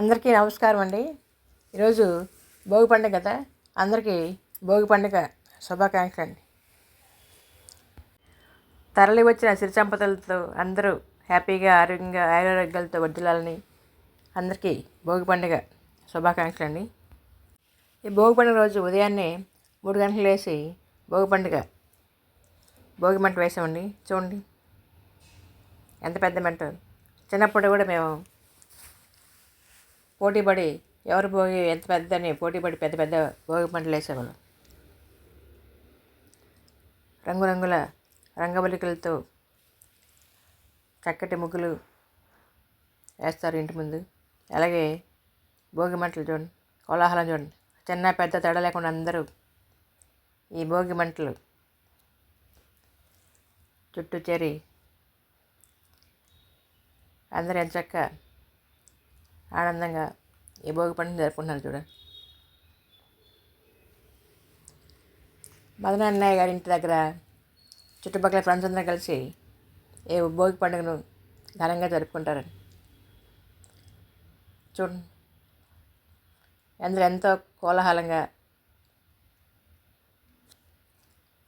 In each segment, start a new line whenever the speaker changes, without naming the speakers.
అందరికీ నమస్కారం అండి. ఈరోజు భోగి పండుగ కదా అందరికీ భోగి పండుగ శుభాకాంక్షలు అండి. తరలి వచ్చిన సిరిచంపతలతో అందరూ హ్యాపీగా ఆరోగ్యంగా ఆరోగ్యాలతో వర్ధిల్లాలని అందరికీ భోగి పండుగ శుభాకాంక్షలు అండి. ఈ భోగి పండుగ రోజు ఉదయాన్నే మూడు గంటలు వేసి భోగి పండుగ భోగి మంట వేసామండి. చూడండి ఎంత పెద్ద మంట. చిన్నప్పుడు కూడా మేము పోటీపడి ఎవరు భోగి ఎంత పెద్దని పోటీపడి పెద్ద పెద్ద భోగి పంటలు వేసేవాళ్ళం. రంగురంగుల రంగబలికలతో చక్కటి ముగ్గులు వేస్తారు ఇంటి ముందు. అలాగే భోగి మంటలు చూడండి కోలాహలం చూడండి. చిన్న పెద్ద తేడా లేకుండా అందరూ ఈ భోగి మంటలు చుట్టూ చేరి అందరూ ఎంచక్క ఆనందంగా ఈ భోగి పండుగ జరుపుకుంటున్నారు చూడండి మదన అన్నయ్య గారి ఇంటి దగ్గర చుట్టుపక్కల ఫ్రెండ్స్ అందరం కలిసి ఈ భోగి పండుగను ఘనంగా జరుపుకుంటారని. చూడండి. అందరూ ఎంతో కోలాహలంగా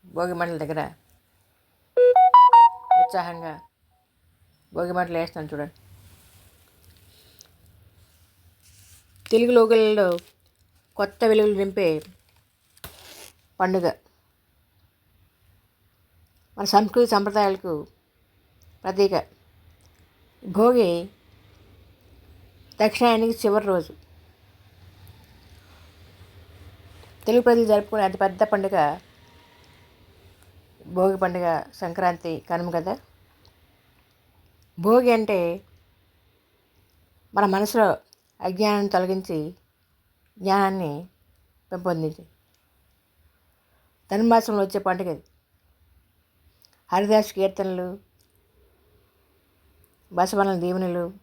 భోగి మంటల దగ్గర ఉత్సాహంగా భోగి మంటలు వేస్తాను చూడండి. తెలుగు లోకల్లో కొత్త వెలుగులు నింపే పండుగ. మన సంస్కృతి సంప్రదాయాలకు ప్రతీక. భోగి దక్షిణాయనికి చివరి రోజు. తెలుగు ప్రజలు జరుపుకునే అతిపెద్ద పండుగ భోగి పండుగ సంక్రాంతి కనుమ కదా. భోగి అంటే మన మనసులో అజ్ఞానాన్ని తొలగించి జ్ఞానాన్ని పెంపొందించి ధనుమాసంలో వచ్చే పండుగ ఇది. హరిదాస్ కీర్తనలు బసవనల దీవెనలు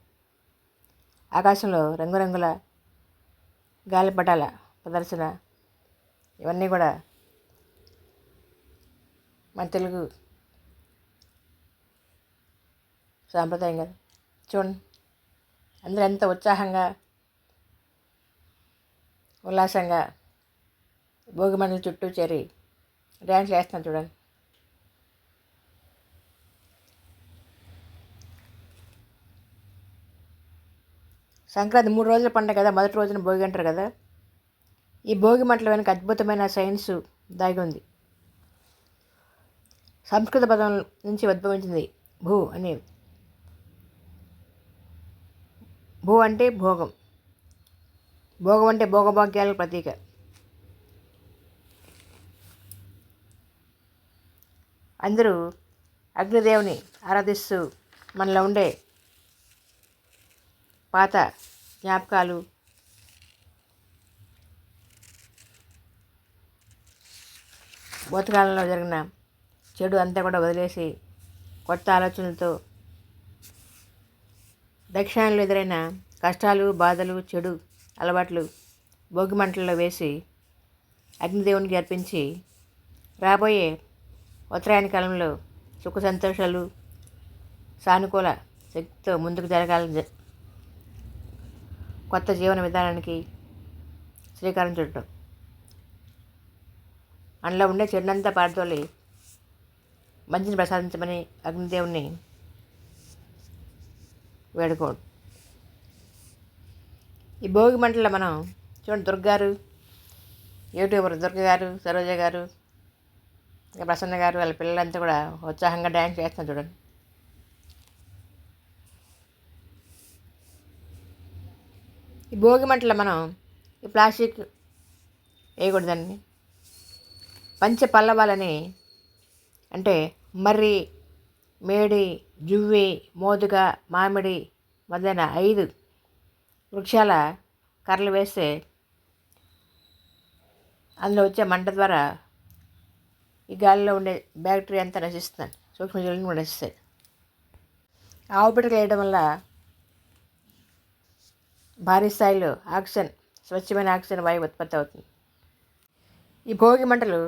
ఆకాశంలో రంగురంగుల గాలిపటాల ప్రదర్శన ఇవన్నీ కూడా మన తెలుగు సాంప్రదాయం కదా. చూడండి. అందరూ ఎంత ఉత్సాహంగా ఉల్లాసంగా భోగి చుట్టూ చేరి డ్యాన్స్ వేస్తాను చూడండి. సంక్రాంతి మూడు రోజుల పండుగ కదా మొదటి రోజున భోగి అంటారు కదా. ఈ భోగి మంటల వెనుక అద్భుతమైన సైన్స్ దాగి ఉంది. సంస్కృత పదం నుంచి ఉద్భవించింది భూ అనే. భూ అంటే భోగం. భోగం అంటే భోగభాగ్యాల ప్రతీక. అందరూ అగ్నిదేవుని ఆరాధిస్తూ మనలో ఉండే పాత జ్ఞాపకాలు భూతకాలంలో జరిగిన చెడు అంతా కూడా వదిలేసి కొత్త ఆలోచనలతో దక్షిణాలు ఎదురైన కష్టాలు బాధలు చెడు అలవాట్లు భోగి మంటల్లో వేసి అగ్నిదేవునికి అర్పించి రాబోయే ఉత్తరాయణ కాలంలో సుఖ సంతోషాలు సానుకూల శక్తితో ముందుకు జరగాలని కొత్త జీవన విధానానికి శ్రీకారం చుట్టం అందులో ఉండే చిన్నంతా పాడుతోలి మంచిని ప్రసాదించమని అగ్నిదేవుని వేడుకోడు ఈ భోగి మంటల్లో మనం చూడండి దుర్గారు యూట్యూబర్ దుర్గ గారు సరోజ గారు ఇంకా ప్రసన్న గారు వాళ్ళ పిల్లలంతా కూడా ఉత్సాహంగా డ్యాన్స్ చేస్తున్నారు చూడండి. ఈ భోగి మంటలో మనం ఈ ప్లాస్టిక్ వేయకూడదండి పంచ పల్లవాలని అంటే మర్రి మేడి జువ్వి మోదుగ మామిడి మొదలైన ఐదు వృక్షాల కర్రలు వేస్తే అందులో వచ్చే మంట ద్వారా ఈ గాలిలో ఉండే బ్యాక్టీరియా అంతా నశిస్తుంది సూక్ష్మజీవులను కూడా నశిస్తాయి. ఆవు పిడకలు వేయడం వల్ల భారీ స్థాయిలో ఆక్సిజన్ స్వచ్ఛమైన ఆక్సిజన్ వాయువు ఉత్పత్తి అవుతుంది. ఈ భోగి మంటలు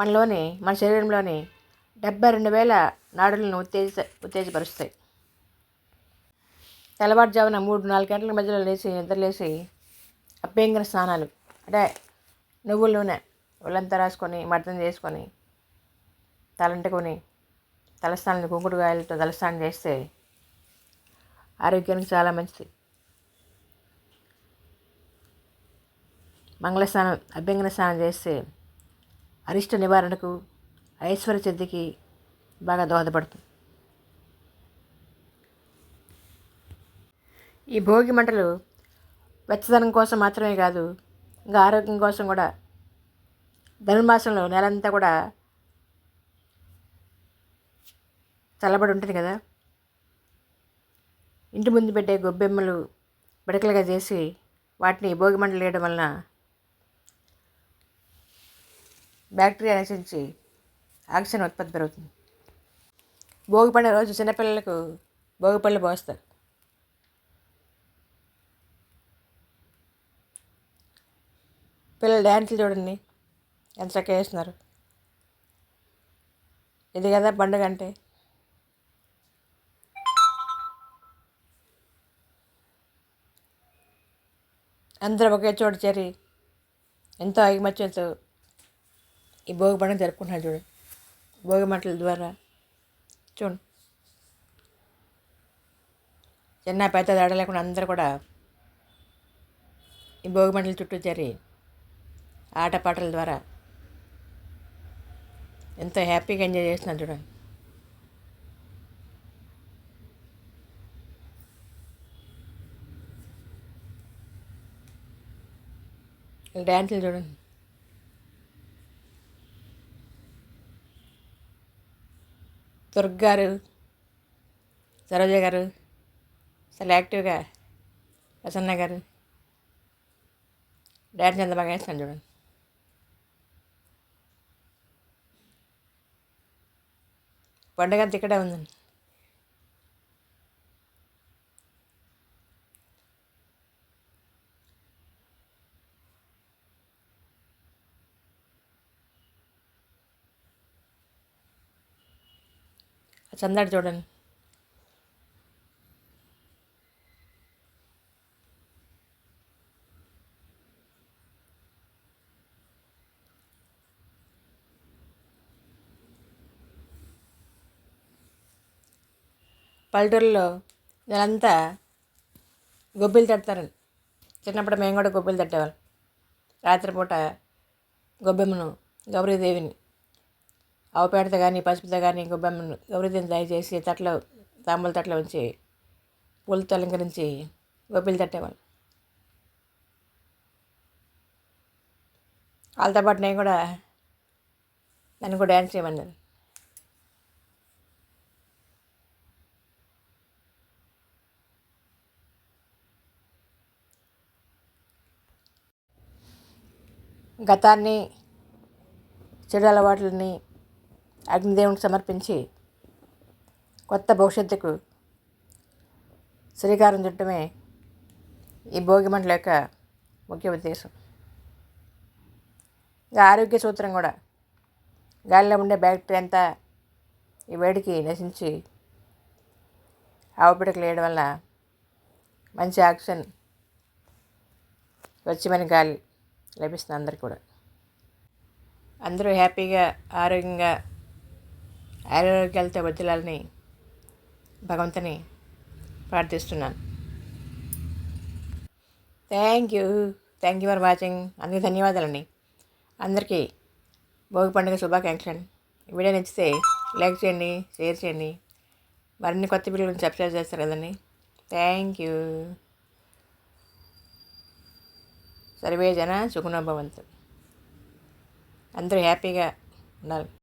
మనలోని మన శరీరంలోని డెబ్బై రెండు వేల నాడులను ఉత్తేజ ఉత్తేజపరుస్తాయి. తెల్లవారుజామున మూడు నాలుగు గంటల మధ్యలో లేచి నిద్రలేసి అభ్యంగన స్నానాలు. అంటే నువ్వుల నూనె ఒళ్ళంతా రాసుకొని మర్దం చేసుకొని తలంటుకొని తలస్నానం కుంకుడుగాయలతో తలస్నానం చేస్తే ఆరోగ్యానికి చాలా మంచిది. మంగళ స్నానం అభ్యంగన స్నానం చేస్తే అరిష్ట నివారణకు ఐశ్వర్య సిద్ధికి బాగా దోహదపడుతుంది. ఈ భోగి మంటలు వెచ్చదనం కోసం మాత్రమే కాదు ఇంకా ఆరోగ్యం కోసం కూడా ధనుర్మాసంలో నెలంతా కూడా చల్లబడి ఉంటుంది కదా. ఇంటి ముందు పెట్టే గొబ్బెమ్మలు బిడకలుగా చేసి వాటిని భోగి మంటలు వేయడం వలన బ్యాక్టీరియా నశించి ఆక్సిజన్ ఉత్పత్తి పెరుగుతుంది. భోగి పండుగ రోజు చిన్నపిల్లలకు భోగి పళ్ళు పోస్తారు. పిల్లలు డ్యాన్సులు చూడండి. ఎంత చక్కగా వేస్తున్నారు ఇది కదా పండుగ అంటే. అందరూ ఒకే చోట చేరి ఎంతో ఐకమత్యంతో ఈ భోగి పండుగ జరుపుకుంటున్నారు చూడండి. భోగి మంటల ద్వారా చూడండి. చిన్న పెద్ద తేడా లేకుండా అందరూ కూడా ఈ భోగి మంటల చుట్టూ చేరి ఆటపాటల ద్వారా. ఎంత హ్యాపీగా ఎంజాయ్ చేస్తున్నారు చూడండి. డ్యాన్సులు చూడండి. దుర్గ్ గారు సరోజ గారు చాలా యాక్టివ్గా ప్రసన్న గారు. డ్యాన్స్ ఎంత బాగా వేస్తాను చూడండి. పండుగ అంతా ఇక్కడే ఉందండి ఆ చందాడు చూడండి పల్లెటూరులో వీళ్ళంతా గొబ్బిలు తడతారండి. చిన్నప్పుడు మేము కూడా గొబ్బిలు తట్టేవాళ్ళం. రాత్రిపూట గొబ్బెమ్మను గౌరీదేవిని ఆవు పేడతో కానీ పసుపుతో కానీ గొబ్బెమ్మను గౌరీదేవిని దయచేసి తట్లో తాంబూల తట్లో ఉంచి పూలతో అలంకరించి గొబ్బిలు తట్టేవాళ్ళం. వాళ్ళతో పాటు నేను కూడా నన్ను కూడా డ్యాన్స్ చేయమన్నారు. గతాన్ని చెడు అలవాట్లని అగ్నిదేవునికి సమర్పించి కొత్త భవిష్యత్తుకు శ్రీకారం చుట్టమే ఈ భోగి మంటల యొక్క ముఖ్య ఉద్దేశం. ఇంకా ఆరోగ్య సూత్రం కూడా గాలిలో ఉండే బ్యాక్టీరియా అంతా ఈ వేడికి నశించి ఆవు పిడకలు వేయడం వల్ల మంచి ఆక్సిజన్ స్వచ్ఛమైన గాలి లభిస్తుంది అందరికి కూడా. అందరూ హ్యాపీగా ఆరోగ్యంగా ఆరోగ్యాలతో వర్దిలాలని భగవంతుని ప్రార్థిస్తున్నాను. Thank you thank you for watching అందరికీ ధన్యవాదాలండి. అందరికీ భోగి పండుగ శుభాకాంక్షలు. వీడియో నచ్చితే లైక్ చేయండి షేర్ చేయండి. మరిన్ని కొత్త వీడియోలను సబ్స్క్రైబ్ చేస్తారు కదండి. థ్యాంక్ యూ సర్వే జన సుఖనోభవంతు అందరూ హ్యాపీగా ఉండాలి.